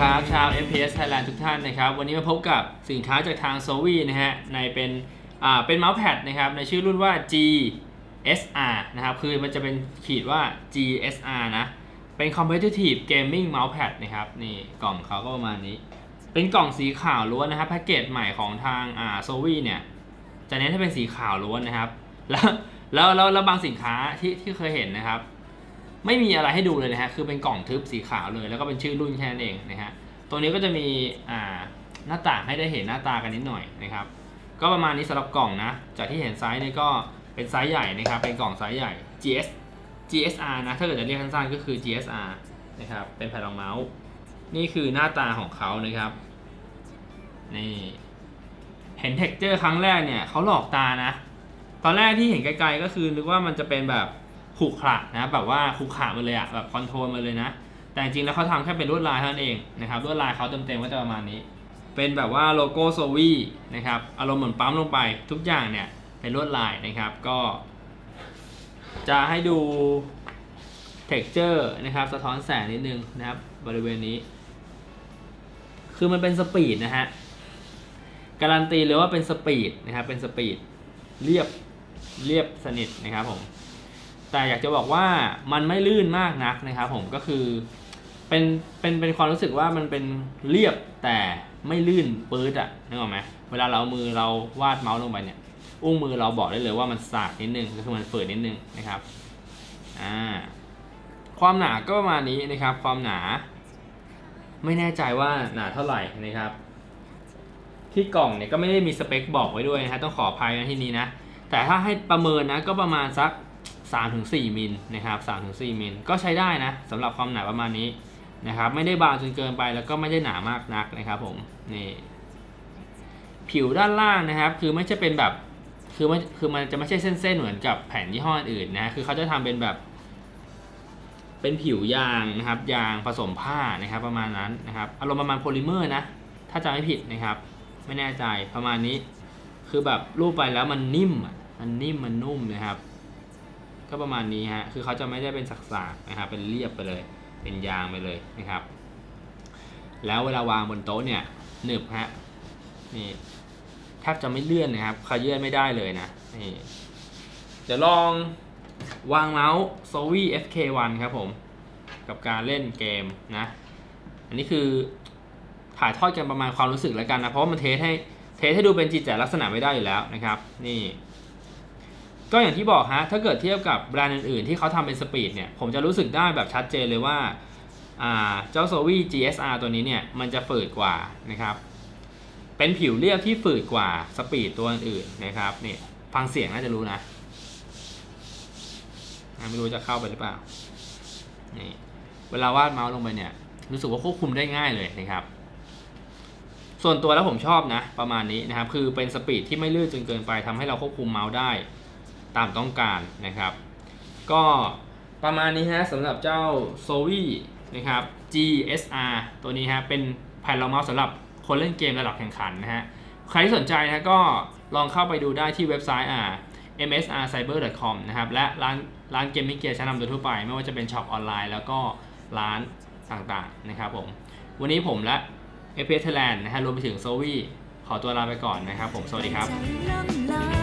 ครับ ชาว FPS Thailand ทุกท่านนะครับ วันนี้มาพบกับสินค้าจากทาง s o v i นะฮะ ในเป็นอ่าเป็นเมาส์แพดนะครับ ในชื่อรุ่นว่า GSR นะครับ คือมันจะเป็นขีดว่า GSR นะ เป็น Competitive Gaming Mousepad นะครับ นี่กล่องเขาก็ประมาณนี้ เป็นกล่องสีขาวล้วนนะครับ แพ็กเกจใหม่ของทางอ่า s o v i เนี่ยจะเน้นให้เป็นสีขาวล้วนนะครับ แล้วแล้วแล้วแล้วบางสินค้าที่ที่เคยเห็นนะครับ ไม่มีอะไรให้ดูเลยนะฮะ คือเป็นกล่องทึบสีขาวเลย แล้วก็เป็นชื่อรุ่นแค่นั้นเองนะฮะ ตัวนี้ก็จะมีอ่าหน้าต่างให้ได้เห็นหน้าตากันนิดหน่อยนะครับ ก็ประมาณนี้สำหรับกล่องนะ จากที่เห็นไซส์นี่ก็เป็นไซส์ใหญ่นะครับ เป็นกล่องไซส์ใหญ่ GS GSR นะ ถ้าเกิดจะเรียกสั้นๆก็คือ GSR นะครับ เป็นแผ่นรองเมาส์ นี่คือหน้าตาของเขานะครับ นี่ เห็นเท็กเจอร์ครั้งแรกเนี่ยเขาหลอกตานะ ตอนแรกที่เห็นไกลๆก็คือนึกว่ามันจะเป็นแบบ ขรุขระนะแบบว่าขรุขระมาเลยอะแบบคอนโทรลมาเลยนะ แต่จริงแล้วเขาทำแค่เป็นลวดลายเท่านั้นเองนะครับลวดลายเขาเต็มๆก็จะประมาณนี้ เป็นแบบว่าโลโก้โซวีนะครับอารมณ์เหมือนปั๊มลงไปทุกอย่างเนี่ยเป็นลวดลายนะครับก็ จะให้ดู texture นะครับสะท้อนแสงนิดนึงนะครับบริเวณนี้ คือมันเป็นสปีดนะฮะการันตีเลยว่าเป็นสปีดนะครับเป็นสปีดเรียบเรียบสนิทนะครับผม แต่อยากจะบอกว่ามันไม่ลื่นมากนักนะครับผมก็คือเป็นเป็นเป็นความรู้สึกว่ามันเป็นเรียบแต่ไม่ลื่นปื๊ดอะนึกออกไหมเวลาเราเอามือเราวาดเมาส์ลงไปเนี่ย อุ้งมือเราบอกได้เลยว่ามันสากนิดนึงก็คือมันฝืดนิดนึงนะครับอ่าความหนาก็ประมาณนี้นะครับ ความหนา ไม่แน่ใจว่าหนาเท่าไหร่นะครับ ที่กล่องเนี่ยก็ไม่ได้มีสเปคบอกไว้ด้วยนะฮะต้องขออภัยนะที่นี้นะแต่ถ้าให้ประเมินนะก็ประมาณสัก 3-4มิลนะครับ3-4มิลก็ใช้ได้นะสำหรับความหนาประมาณนี้นะครับไม่ได้บางจนเกินไปแล้วก็ไม่ได้หนามากนักนะครับผมนี่ผิวด้านล่างนะครับ คือไม่ใช่เป็นแบบคือไม่คือมันจะไม่ใช่เส้นๆเหมือนกับแผ่นยี่ห้ออื่นนะคือเขาจะทำเป็นแบบ เป็นผิวยางนะครับ ยางผสมผ้านะครับ ประมาณนั้นนะครับอารมณ์ประมาณโพลิเมอร์นะถ้าจำไม่ผิดนะครับ ไม่แน่ใจประมาณนี้ คือแบบรูปไปแล้วมันนิ่มอันนิ่มมันนุ่มนะครับ ก็ประมาณนี้ฮะ คือเขาจะไม่ได้เป็นสักๆนะครับ เป็นเรียบไปเลย เป็นยางไปเลยนะครับ แล้วเวลาวางบนโต๊ะเนี่ยหนึบฮะ นี่แทบจะไม่เลื่อนนะครับขยื่นไม่ได้เลยนะ นี่เดี๋ยวลองวางเมาส์ s o v i FK1 ครับผม กับการเล่นเกมนะ อันนี้คือถ่ายทอดกันประมาณความรู้สึกแล้วกันนะ เพราะว่ามันเทสให้เทสให้ดูเป็นจิตแต่ลักษณะไม่ได้อยู่แล้วนะครับ นี่ ก็อย่างที่บอกฮะ ถ้าเกิดเทียบกับแบรนด์อื่นๆ ที่เขาทำเป็นสปีดเนี่ย ผมจะรู้สึกได้แบบชัดเจนเลยว่าเจ้า s o v i GSR ตัวนี้เนี่ย มันจะฝืดกว่านะครับ เป็นผิวเรียบที่ฝืดกว่าสปีดตัวอื่นนะครับนี่ฟังเสียงน่าจะรู้นะอะไม่รู้จะเข้าไปหรือเปล่า นี่เวลาวาดเมาส์ลงไปเนี่ย รู้สึกว่าควบคุมได้ง่ายเลยนะครับ ส่วนตัวแล้วผมชอบนะ ประมาณนี้นะครับ คือเป็นสปีดที่ไม่ลื่นจนเกินไปทำให้เราควบคุมเมาส์ได้ ตามต้องการนะครับ ก็ประมาณนี้ฮะสำหรับเจ้า s o v i นะครับ GSR ตัวนี้ฮะเป็นแผ่นรองเมาส์สำหรับคนเล่นเกมระดับแข่งขันนะฮะใครที่สนใจนะก็ลองเข้าไปดูได้ที่เว็บไซต์อ่า msrcyber.com นะครับและร้านร้านเกมมิ่งเกียร์ชั้นนำโดยทั่วไป ไม่ว่าจะเป็นช็อปออนไลน์แล้วก็ร้านต่างๆนะครับผมวันนี้ผมและ FPS Thailand นะฮะรวมไปถึง s o v i ขอตัวลาไปก่อนนะครับผม สวัสดีครับ